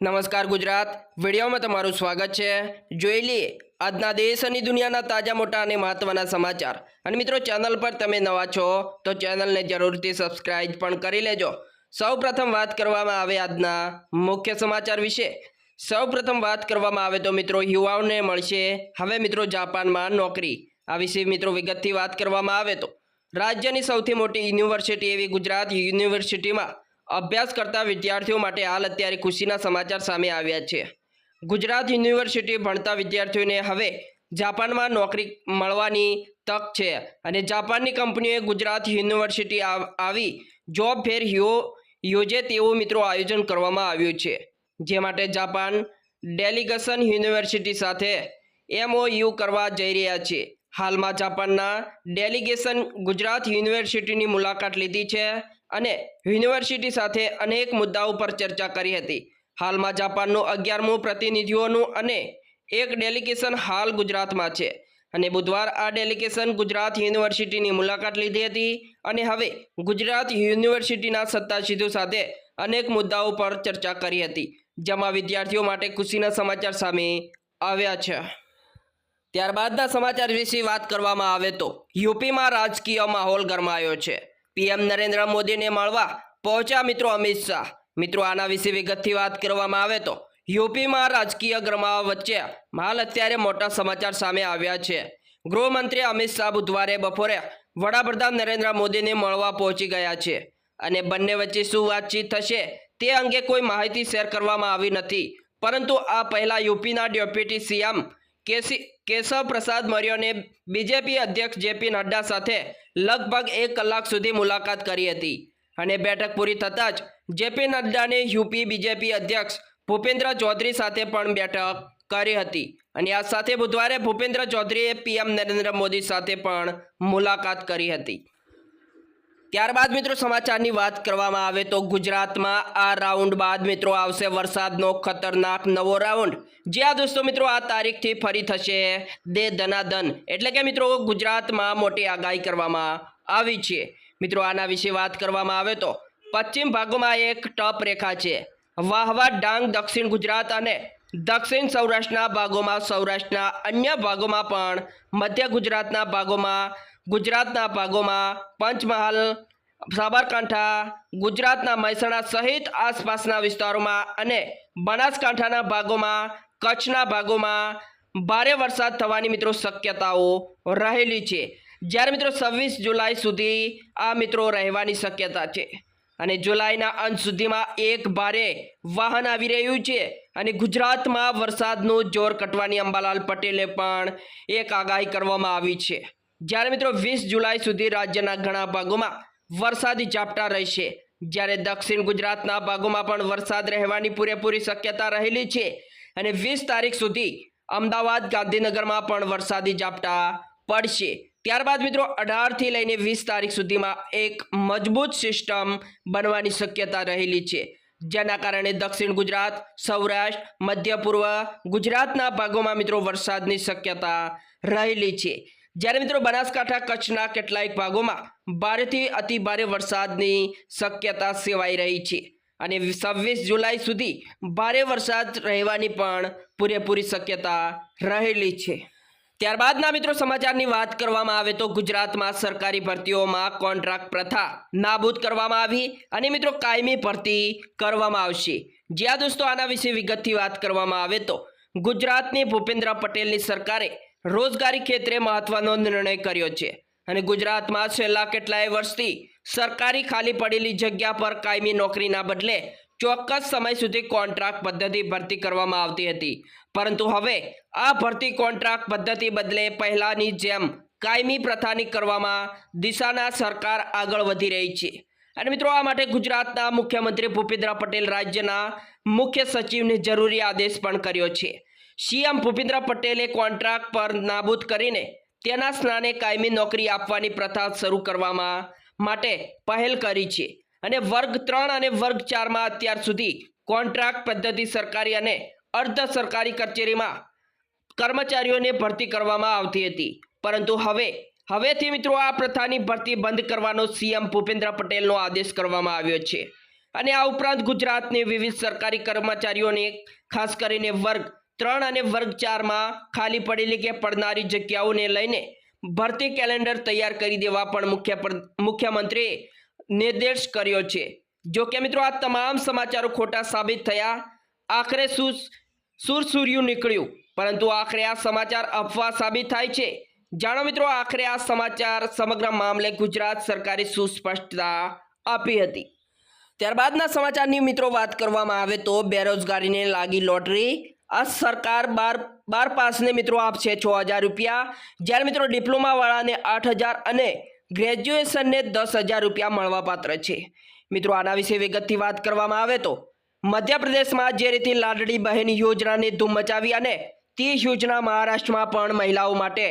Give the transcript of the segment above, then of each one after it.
નમસ્કાર ગુજરાત. વિડીયોમાં તમારું સ્વાગત છે. જોઈ લઈએ આજના દેશ અને દુનિયાના તાજા મોટા અને મહત્વના સમાચાર. અને મિત્રો, ચેનલ પર તમે નવા છો, તો ચેનલને જરૂરથી સબસ્ક્રાઇબ પણ કરી લેજો. સૌપ્રથમ વાત કરવામાં આવે આજના મુખ્ય સમાચાર વિશે. સૌપ્રથમ વાત કરવામાં આવે તો મિત્રો, યુવાઓને મળશે. હવે મિત્રો, જાપાનમાં નોકરી. આ વિશે મિત્રો વિગતથી વાત કરવામાં આવે તો. રાજ્યની સૌથી મોટી યુનિવર્સિટી એવી ગુજરાત યુનિવર્સિટીમાં અભ્યાસ કરતા વિદ્યાર્થીઓ માટે હાલ અત્યારે ખુશીના સમાચાર સામે આવ્યા છે. ગુજરાત યુનિવર્સિટી ભણતા વિદ્યાર્થીઓને હવે જાપાનમાં નોકરી મળવાની તક છે અને જાપાનની કંપનીઓએ ગુજરાત યુનિવર્સિટી આવ- જોબ ફેર યોજે તેવું મિત્રો આયોજન કરવામાં આવ્યું છે. જે માટે જાપાન ડેલિગેશન યુનિવર્સિટી સાથે એમઓયુ કરવા જઈ રહ્યા છે. હાલમાં જાપાનના ડેલિગેશન ગુજરાત યુનિવર્સિટીની મુલાકાત લીધી છે અને યુનિવર્સિટી સાથે અનેક મુદ્દાઓ પર ચર્ચા કરી હતી. હાલમાં જાપાનનું અગિયારમું પ્રતિનિધિઓનું અને એક ડેલિગેશન હાલ ગુજરાતમાં છે. અને બુધવાર આ ડેલિગેશન ગુજરાત યુનિવર્સિટીની મુલાકાત લીધી હતી અને હવે ગુજરાત યુનિવર્સિટીના સત્તાધીશો સાથે અનેક મુદ્દાઓ પર ચર્ચા કરી હતી. જેમાં વિદ્યાર્થીઓ માટે ખુશીના સમાચાર સામે આવ્યા છે. ત્યારબાદના સમાચાર વિશે વાત કરવામાં આવે તો યુપીમાં રાજકીય માહોલ ગરમાયો છે. પીએમ નરેન્દ્ર મોદીને મળવા પહોંચ્યા મિત્રો અમિત શાહ. મિત્રો, આના વિશે વિગતથી વાત કરવામાં આવે તો યુપીમાં રાજકીય ગરમાવા વચ્ચે હાલ અત્યારે મોટા સમાચાર સામે આવ્યા છે. ગૃહમંત્રી અમિત શાહ બુધવારે બપોરે વડાપ્રધાન નરેન્દ્ર મોદીને મળવા પહોંચી ગયા છે. અને બંને વચ્ચે શું વાતચીત થશે તે અંગે કોઈ માહિતી શેર કરવામાં આવી નથી. પરંતુ આ પહેલા યુપીના deputy CM KC Keshav Prasad મૌર્યને BJP અધ્યક્ષ જેપી નડ્ડા સાથે લગભગ એક કલાક સુધી મુલાકાત કરી હતી. અને બેઠક પૂરી થતાં જ જેપી નડ્ડાને યુપી બીજેપી અધ્યક્ષ ભૂપેન્દ્ર ચૌધરી સાથે પણ બેઠક કરી હતી. અને આ સાથે બુધવારે ભૂપેન્દ્ર ચૌધરીએ પીએમ નરેન્દ્ર મોદી સાથે પણ મુલાકાત કરી હતી. ત્યારબાદ મિત્રો સમાચારની વાત કરવામાં આવે તો ગુજરાતમાં આ રાઉન્ડ બાદ મિત્રો આવશે વરસાદનો ખતરનાક નવો રાઉન્ડ. જે આ દોસ્તો મિત્રો, આ તારીખથી ફરી થશે દે ધનાધન એટલે કે મિત્રો ગુજરાતમાં મોટી આગાહી કરવામાં આવી છે. મિત્રો આના વિશે વાત કરવામાં આવે તો પશ્ચિમ ભાગોમાં એક ટપ રેખા છે. વાહવા, ડાંગ, દક્ષિણ ગુજરાત અને દક્ષિણ સૌરાષ્ટ્રના ભાગોમાં સૌરાષ્ટ્રના અન્ય ભાગોમાં પણ મધ્ય ગુજરાતના ભાગોમાં ગુજરાતના ભાગોમાં પંચમહાલ, સાબરકાંઠા, ગુજરાતના મહેસાણા સહિત આસપાસના વિસ્તારોમાં અને બનાસકાંઠાના ભાગોમાં, કચ્છના ભાગોમાં ભારે વરસાદ થવાની મિત્રો શક્યતાઓ રહેલી છે. જ્યારે મિત્રો છવ્વીસ જુલાઈ સુધી આ મિત્રો રહેવાની શક્યતા છે અને જુલાઈના અંત સુધીમાં એક ભારે વાહન આવી રહ્યું છે અને ગુજરાતમાં વરસાદનું જોર કટવાની અંબાલાલ પટેલે પણ એક આગાહી કરવામાં આવી છે. જ્યારે મિત્રો વીસ જુલાઈ સુધી રાજ્યના ઘણા ભાગોમાં વરસાદી ઝાપટા રહેશે. જ્યારે દક્ષિણ ગુજરાતના ભાગોમાં પણ વરસાદ રહેવાની પૂરેપૂરી શક્યતા રહેલી છે અને વીસ તારીખ સુધી અમદાવાદ, ગાંધીનગરમાં પણ વરસાદી ઝાપટા પડશે. ત્યારબાદ મિત્રો અઢારથી લઈને વીસ તારીખ સુધીમાં એક મજબૂત સિસ્ટમ બનવાની શક્યતા રહેલી છે. જેના કારણે દક્ષિણ ગુજરાત, સૌરાષ્ટ્ર, મધ્ય પૂર્વ ગુજરાતના ભાગોમાં મિત્રો વરસાદની શક્યતા રહેલી છે. જ્યારે મિત્રો બનાસકાંઠા કચ્છના કેટલાક ભાગોમાં ભારેથી અતિ ભારે વરસાદની શક્યતા સેવાઈ રહી છે અને છવ્વીસ જુલાઈ સુધી ભારે વરસાદ રહેવાની પણ પૂરેપૂરી શક્યતા રહેલી છે. ત્યારબાદના મિત્રો સમાચારની વાત કરવામાં આવે તો ગુજરાતમાં સરકારી ભરતીઓમાં કોન્ટ્રાક્ટ પ્રથા નાબૂદ કરવામાં આવી અને મિત્રો કાયમી ભરતી કરવામાં આવશે. જ્યાં દોસ્તો આના વિશે વિગતથી વાત કરવામાં આવે તો ગુજરાતની ભૂપેન્દ્ર પટેલની સરકારે રોજગારી ક્ષેત્રે મહત્વનો નિર્ણય કર્યો છે. અને ગુજરાતમાં છેલ્લા કેટલાય વર્ષથી સરકારી ખાલી પડેલી જગ્યા પર કાયમી નોકરીના બદલે ચોક્કસ સમય સુધી કોન્ટ્રાક્ટ પદ્ધતિ ભરતી કરવામાં આવતી હતી. પરંતુ હવે આ ભરતી કોન્ટ્રાક્ટ પદ્ધતિ બદલે પહેલાની જેમ કાયમી પ્રથાની કરવામાં દિશાના સરકાર આગળ વધી રહી છે. અને મિત્રો, આ માટે ગુજરાતના મુખ્યમંત્રી ભૂપેન્દ્ર પટેલ રાજ્યના મુખ્ય સચિવને જરૂરી આદેશ પણ કર્યો છે. સીએમ ભૂપેન્દ્ર પટેલે કોન્ટ્રાક્ટ પર નાબૂદ કરીને તેના સ્નાને કાયમી નોકરી આપવાની પ્રથા શરૂ કરવામાં માટે પહેલ કરી છે. અને વર્ગ ત્રણ અને વર્ગ ચારમાં અત્યાર સુધી કોન્ટ્રાક્ટ પદ્ધતિ સરકારી અને અર્ધ સરકારી કચેરીમાં કર્મચારીઓને ભરતી કરવામાં આવતી હતી. પરંતુ હવે, હવેથી મિત્રો આ પ્રથાની ભરતી બંધ કરવાનો સીએમ ભૂપેન્દ્ર પટેલનો આદેશ કરવામાં આવ્યો છે. અને આ ઉપરાંત ગુજરાતની વિવિધ સરકારી કર્મચારીઓને, ખાસ કરીને વર્ગ ત્રણ અને વર્ગ ચારમાં ખાલી પડેલી કે પડનારી જગ્યાઓને લઈને ભરતી કેલેન્ડર તૈયાર કરી દેવા પણ મુખ્ય મુખ્યમંત્રીએ નિર્દેશ કર્યો છે. જો કે મિત્રો, આ તમામ સમાચારો ખોટા સાબિત થયા. આખરે સુર સુરસુર્યું નીકળ્યું. પરંતુ આખરે આ સમાચાર અફવા સાબિત થાય છે. જાણો મિત્રો, આખરે આ સમાચાર સમગ્ર મામલે ગુજરાત સરકારે સુસ્પષ્ટતા આપી હતી. ત્યારબાદના સમાચારની મિત્રો, વાત કરવામાં આવે તો બેરોજગારીને લાગી લોટરી આ સરકાર બાર બાર પાસને મિત્રો આપશે છ હજાર રૂપિયા. જ્યારે મિત્રો ડિપ્લોમાવાળાને આઠ હજાર અને ગ્રેજ્યુએશનને દસ હજાર રૂપિયા મળવાપાત્ર છે. મિત્રો આના વિશે વિગતથી વાત કરવામાં આવે તો મધ્યપ્રદેશમાં જે રીતે લાડડી બહેન યોજનાને ધૂમ મચાવી અને તે યોજના મહારાષ્ટ્રમાં પણ મહિલાઓ માટે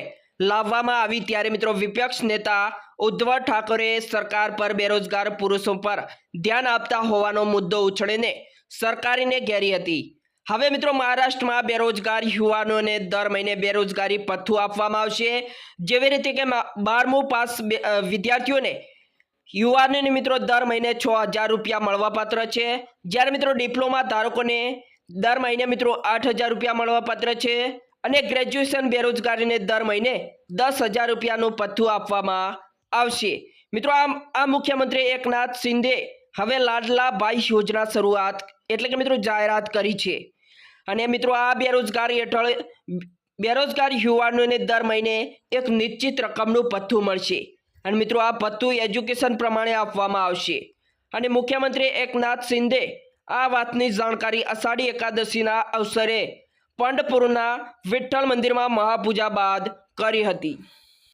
લાવવામાં આવી. ત્યારે મિત્રો વિપક્ષ નેતા ઉદ્ધવ ઠાકોરે સરકાર પર બેરોજગાર પુરુષો પર ધ્યાન આપતા હોવાનો મુદ્દો ઉછળીને સરકારીને ઘેરી હતી. હવે મિત્રો મહારાષ્ટ્રમાં બેરોજગાર યુવાનોને દર મહિને બેરોજગારી પથ્થું આપવામાં આવશે. જેવી રીતે કે બારમું પાસ વિદ્યાર્થીઓને યુવાનોને મિત્રો દર મહિને છ હજાર રૂપિયા મળવાપાત્ર છે. જ્યારે મિત્રો ડિપ્લોમા ધારકોને દર મહિને મિત્રો આઠ હજાર રૂપિયા મળવાપાત્ર છે અને ગ્રેજ્યુએશન બેરોજગારીને દર મહિને દસ હજાર રૂપિયાનું પથ્થું આપવામાં આવશે. મિત્રો આ મુખ્યમંત્રી એકનાથ શિંદે હવે લાડલા ભાઈ યોજના શરૂઆત એટલે કે મિત્રો જાહેરાત કરી છે. અને મિત્રો આ બેરોજગારી હેઠળ બેરોજગાર યુવાનોને દર મહિને એક નિશ્ચિત રકમનું પથ્થું મળશે. અને મિત્રો આ ભથ્થું એજ્યુકેશન પ્રમાણે આપવામાં આવશે. અને મુખ્યમંત્રી એકનાથ શિંદે આ વાતની જાણકારી અષાઢી એકાદશીના અવસરે પંડપુરના વિઠ્ઠલ મંદિરમાં મહાપૂજા બાદ કરી હતી.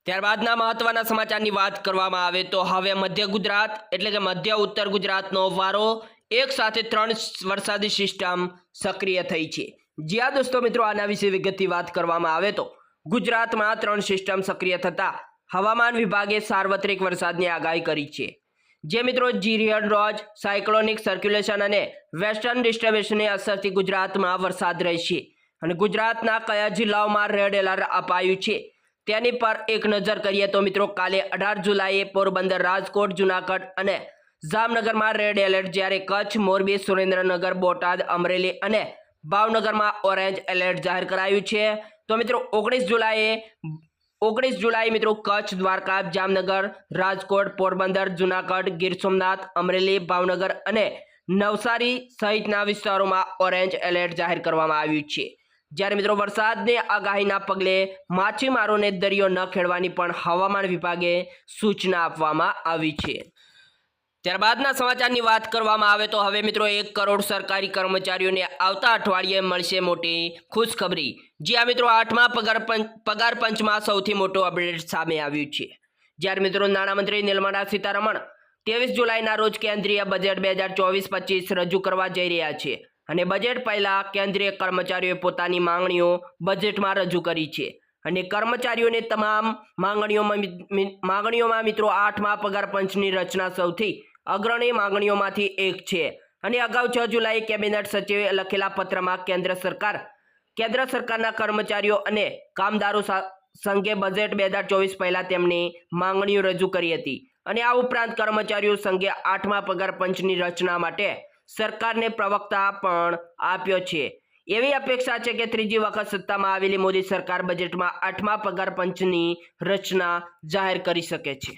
ત્યારબાદના મહત્વના સમાચારની વાત કરવામાં આવે તો હવે મધ્ય ગુજરાત, એટલે કે મધ્ય ઉત્તર ગુજરાતનો વારો એક સાથે ત્રણ વરસાદી સિસ્ટમ સક્રિય થઈ છે. જ્યાં દોસ્તો, મિત્રો, આના વિશે વિગતથી વાત કરવામાં આવે તો ગુજરાતમાં ત્રણ સિસ્ટમ સક્રિય થતા હવામાન વિભાગે સાર્વત્રિક વરસાદની આગાહી કરી છે. જે મિત્રો જીરિયન રોજ, સાયક્લોનિક સર્ક્યુલેશન અને વેસ્ટર્ન ડિસ્ટર્બન્સની અસરથી ગુજરાતમાં વરસાદ રહેશે. અને ગુજરાતના કયા જિલ્લાઓમાં રેડ એલર્ટ અપાયું છે? તેની પર એક નજર કરીએ તો મિત્રો, કાલે અઢાર જુલાઈએ પોરબંદર, રાજકોટ, જુનાગઢ અને જામનગરમાં રેડ એલર્ટ જ્યારે કચ્છ, મોરબી, સુરેન્દ્રનગર, બોટાદ, અમરેલી અને ભાવનગરમાં ઓરેન્જ એલર્ટ જાહેર કરાયું છે. તો મિત્રો, ઓગણીસ જુલાઈએ, ઓગણીસ જુલાઈ મિત્રો, કચ્છ, દ્વારકા, જામનગર, રાજકોટ, પોરબંદર, જુનાગઢ, ગીર સોમનાથ, અમરેલી, ભાવનગર અને નવસારી સહિતના વિસ્તારોમાં ઓરેન્જ એલર્ટ જાહેર કરવામાં આવ્યું છે. જ્યારે મિત્રો વરસાદને આગાહીના પગલે માછીમારોને દરિયો ન ખેડવાની પણ હવામાન વિભાગે સૂચના આપવામાં આવી છે. ત્યારબાદના સમાચારની વાત કરવામાં આવે તો હવે મિત્રો એક કરોડ સરકારી કર્મચારીઓને આવતા અઠવાડિયે મળશે મોટી ખુશખબરી, જે આ મિત્રો આઠમા પગાર પંચ પગાર પંચમાં સૌથી મોટો અપડેટ સામે આવ્યું છે. જ્યારે મિત્રો નાણામંત્રી નિર્મલા સીતારમણ ત્રેવીસ જુલાઈના રોજ કેન્દ્રીય બજેટ બે હજાર ચોવીસ પચીસ રજૂ કરવા જઈ રહ્યા છે. અને બજેટ પહેલાં કેન્દ્રીય કર્મચારીઓએ પોતાની માંગણીઓ બજેટમાં રજૂ કરી છે. અને કર્મચારીઓને તમામ માંગણીઓમાં માંગણીઓમાં મિત્રો આઠમા પગાર પંચની રચના સૌથી અગ્રણી માંગણીઓમાંથી એક છે. અને અગાઉ છ જુલાઈ કેબિનેટ સચિવે લખેલા પત્રમાં કેન્દ્ર સરકાર, કેન્દ્ર સરકારના કર્મચારીઓ અને કામદારો સંઘે બજેટ બે હજાર ચોવીસ પહેલાં તેમની માંગણીઓ રજૂ કરી હતી. અને આ ઉપરાંત કર્મચારીઓ સંઘે આઠમા પગાર પંચની રચના માટે સરકારને પ્રવક્તા પણ આપ્યો છે. એવી અપેક્ષા છે કે ત્રીજી વખત સત્તામાં આવેલી મોદી સરકાર બજેટમાં આઠમા પગાર પંચની રચના જાહેર કરી શકે છે.